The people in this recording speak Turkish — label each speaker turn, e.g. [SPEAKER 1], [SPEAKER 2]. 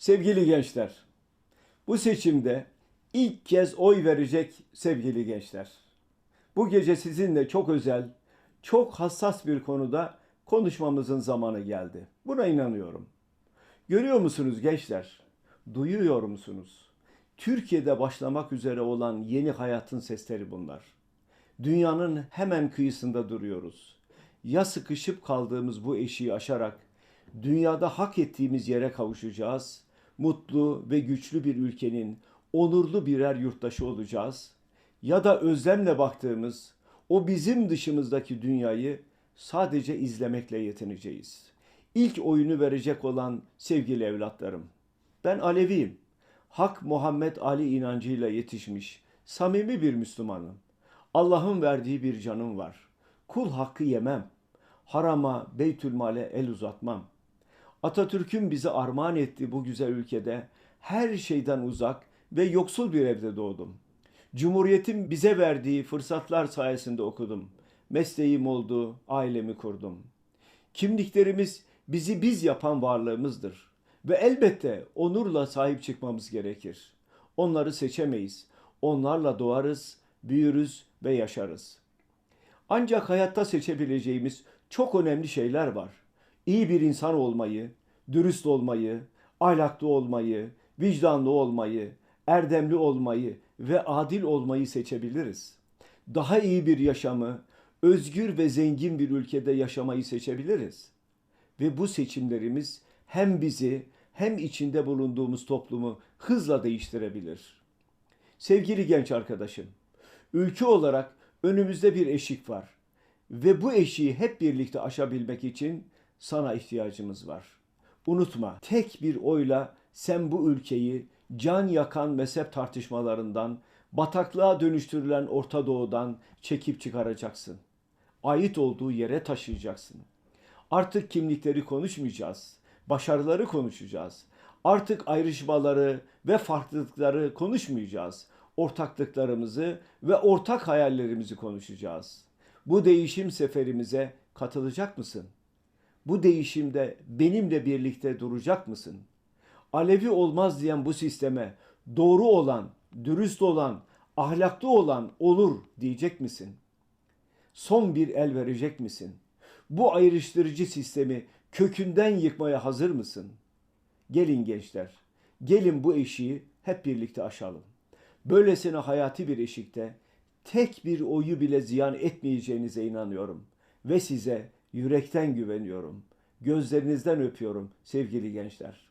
[SPEAKER 1] Sevgili gençler, bu seçimde ilk kez oy verecek sevgili gençler. Bu gece sizinle çok özel, çok hassas bir konuda konuşmamızın zamanı geldi. Buna inanıyorum. Görüyor musunuz gençler? Duyuyor musunuz? Türkiye'de başlamak üzere olan yeni hayatın sesleri bunlar. Dünyanın hemen kıyısında duruyoruz. Ya sıkışıp kaldığımız bu eşiği aşarak dünyada hak ettiğimiz yere kavuşacağız. Mutlu ve güçlü bir ülkenin onurlu birer yurttaşı olacağız. Ya da özlemle baktığımız o bizim dışımızdaki dünyayı sadece izlemekle yetineceğiz. İlk oyunu verecek olan sevgili evlatlarım. Ben Aleviyim. Hak Muhammed Ali inancıyla yetişmiş, samimi bir Müslümanım. Allah'ın verdiği bir canım var. Kul hakkı yemem. Harama, beytülmale el uzatmam. Atatürk'ün bize armağan ettiği bu güzel ülkede her şeyden uzak ve yoksul bir evde doğdum. Cumhuriyetin bize verdiği fırsatlar sayesinde okudum. Mesleğim oldu, ailemi kurdum. Kimliklerimiz bizi biz yapan varlığımızdır. Ve elbette onurla sahip çıkmamız gerekir. Onları seçemeyiz. Onlarla doğarız, büyürüz ve yaşarız. Ancak hayatta seçebileceğimiz çok önemli şeyler var. İyi bir insan olmayı, dürüst olmayı, ahlaklı olmayı, vicdanlı olmayı, erdemli olmayı ve adil olmayı seçebiliriz. Daha iyi bir yaşamı, özgür ve zengin bir ülkede yaşamayı seçebiliriz. Ve bu seçimlerimiz hem bizi hem içinde bulunduğumuz toplumu hızla değiştirebilir. Sevgili genç arkadaşım, ülke olarak önümüzde bir eşik var ve bu eşiği hep birlikte aşabilmek için sana ihtiyacımız var. Unutma, tek bir oyla sen bu ülkeyi can yakan mezhep tartışmalarından, bataklığa dönüştürülen Orta Doğu'dan çekip çıkaracaksın. Ait olduğu yere taşıyacaksın. Artık kimlikleri konuşmayacağız. Başarıları konuşacağız. Artık ayrışmaları ve farklılıkları konuşmayacağız. Ortaklıklarımızı ve ortak hayallerimizi konuşacağız. Bu değişim seferimize katılacak mısın? Bu değişimde benimle birlikte duracak mısın? Alevi olmaz diyen bu sisteme doğru olan, dürüst olan, ahlaklı olan olur diyecek misin? Son bir el verecek misin? Bu ayrıştırıcı sistemi kökünden yıkmaya hazır mısın? Gelin gençler, gelin bu eşiği hep birlikte aşalım. Böylesine hayati bir eşikte tek bir oyu bile ziyan etmeyeceğinize inanıyorum ve size yürekten güveniyorum. Gözlerinizden öpüyorum sevgili gençler.